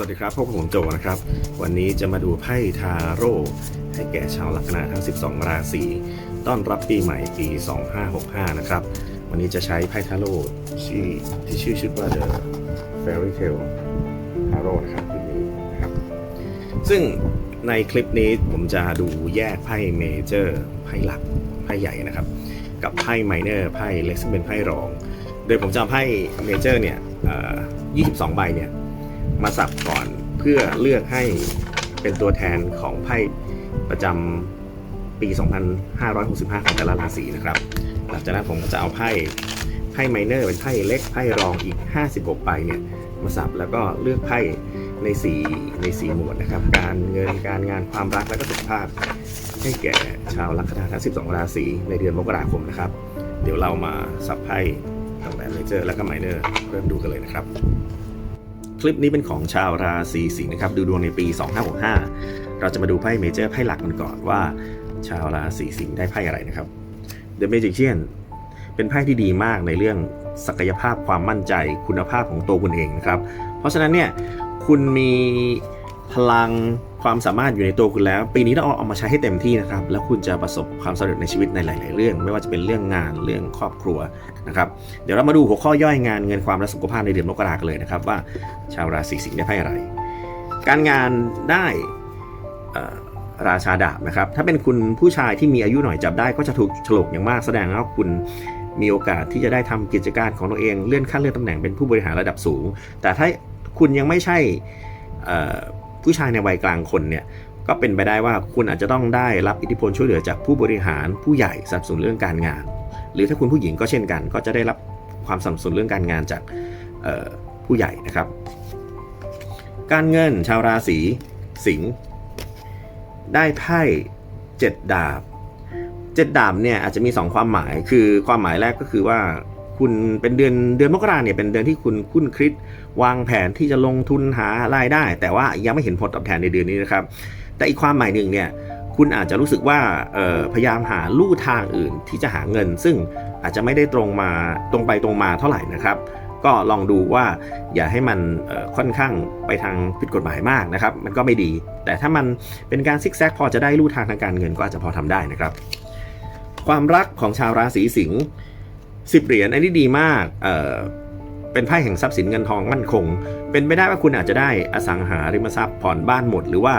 สวัสดีครับพบกับผมโจนะครับ วันนี้จะมาดูไพ่ทาโร่ให้แก่ชาวลัคนาทั้ง 12 ราศีต้อนรับปีใหม่ปี 2565 นะครับ วันนี้จะใช้ไพ่ทาโร่ชื่ที่ชื่อชุดว่า The Fairy Tale Tarot นะครับชุดนี้นะครับ ซึ่งในคลิปนี้ผมจะดูแยกไพ่เมเจอร์ไพ่หลักไพ่ใหญ่นะครับ กับไพ่ไมเนอร์ไพ่เล็กซึ่งเป็นไพ่รอง โดยผมจะเอาไพ่เมเจอร์เนี่ย22 ใบเนี่ย มาสับก่อนเพื่อเลือกให้เป็นตัวแทนของไพ่ประจำปี 2565 ของแต่ละราศีนะครับ หลังจากนั้นผมก็จะเอาไพ่ไพ่ไมเนอร์เป็นไพ่เล็กไพ่รองอีก 56 ใบเนี่ยมาสับแล้วก็เลือกไพ่ใน4ใน4หมวดนะครับ การเงินการงานความรักและก็สุขภาพ ให้แก่ชาวลัคนาทั้ง 12 ราศีในเดือนมกราคมนะครับ เดี๋ยวเรามาสับไพ่ตั้งแต่เมเจอร์และก็ไมเนอร์เริ่มดูกันเลยนะครับ คลิปนี้เป็นของชาวราศีสิงห์นะครับ ดูดวงในปี 2565 เราจะมาดูไพ่เมเจอร์ไพ่หลักกันก่อนว่า ชาวราศีสิงห์ได้ไพ่อะไรนะครับ The Magician เป็นไพ่ที่ดีมากในเรื่องศักยภาพความมั่นใจคุณภาพของตัวคุณเองนะครับ เพราะฉะนั้นเนี่ยคุณมีพลัง ความสามารถอยู่ในตัวคุณแล้ว ปีนี้ต้องเอาเอามาใช้ให้เต็มที่นะครับ แล้วคุณจะประสบความสำเร็จในชีวิตในหลาย ๆ เรื่อง ไม่ว่าจะเป็นเรื่องงานเรื่องครอบครัวนะครับเดี๋ยวเรามาดูหัวข้อย่อยงานเงินความและสุขภาพในเดือนมกราคมกันเลยนะครับ ว่าชาวราศีสิงห์ได้ไพ่อะไร การงานได้ราชาดาบนะครับ ถ้าเป็นคุณผู้ชายที่มีอายุหน่อยจับได้ก็จะถูกฉลกอย่างมากแสดงว่าคุณมีโอกาสที่จะได้ทำกิจการของตัวเองเลื่อนขั้นเลื่อนตำแหน่งเป็นผู้บริหารระดับสูง แต่ถ้าคุณยังไม่ใช่ ผู้ชายในวัยกลางคนเนี่ยก็เป็นไปได้ว่าคุณอาจจะต้องได้รับอิทธิพลช่วยเหลือจากผู้บริหารผู้ใหญ่สนับสนุนเรื่องการงาน หรือถ้าคุณผู้หญิงก็เช่นกัน ก็จะได้รับความสนับสนุนเรื่องการงานจากผู้ใหญ่นะครับ การเงินชาวราศีสิงห์ได้ไพ่เจ็ดดาบเจ็ดดาบเนี่ยอาจจะมี 2 ความหมายคือความหมายแรกก็คือว่า คุณเป็นเดือนเดือนมกราเนี่ยเป็นเดือนที่คุณคุ้นคิดวางแผนที่จะลงทุนหารายได้ แต่ว่ายังไม่เห็นผลตอบแทนในเดือนนี้นะครับ แต่อีกความหมายหนึ่งเนี่ยคุณอาจจะรู้สึกว่าพยายามหาลู่ทางอื่นที่จะหาเงิน ซึ่งอาจจะไม่ได้ตรงมาตรงไปตรงมาเท่าไหร่นะครับ ก็ลองดูว่าอย่าให้มันค่อนข้างไปทางผิดกฎหมายมากนะครับ มันก็ไม่ดี แต่ถ้ามันเป็นการซิกแซกพอจะได้ลู่ทางทางการเงินก็อาจจะพอทำได้นะครับ ความรักของชาวราศีสิงห์ สิบเหรียญอันนี้ดีมากเออเป็นไพ่แห่งทรัพย์สินเงินทองมั่นคง เป็นไปได้ว่าคุณอาจจะได้อสังหาริมทรัพย์ผ่อนบ้านหมด หรือว่า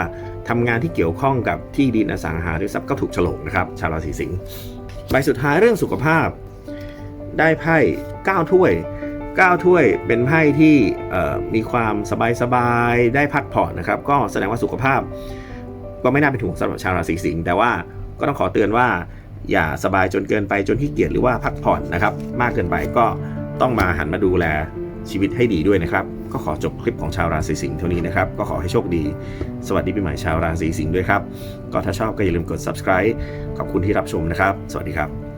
ทำงานที่เกี่ยวข้องกับที่ดินอสังหาริมทรัพย์ก็ถูกฉลกนะครับ ชาวราศีสิงห์ใบสุดท้ายเรื่องสุขภาพ ได้ไพ่9ถ้วย9ถ้วยเป็นไพ่ที่มีความสบายๆได้พักผ่อนนะครับ ก็แสดงว่าสุขภาพ ก็ไม่น่าเป็นห่วงสำหรับชาวราศีสิงห์แต่ว่าก็ต้องขอเตือนว่า อย่าสบายจนเกินไปจนขี้เกียจหรือว่าพักผ่อนนะครับ มากเกินไปก็ต้องมาหันมาดูแลชีวิตให้ดีด้วยนะครับ ก็ขอจบคลิปของชาวราศีสิงห์เท่านี้นะครับ ก็ขอให้โชคดี สวัสดีปีใหม่ชาวราศีสิงห์ด้วยครับ ก็ถ้าชอบก็อย่าลืมกด subscribe ขอบคุณที่รับชมนะครับ สวัสดีครับ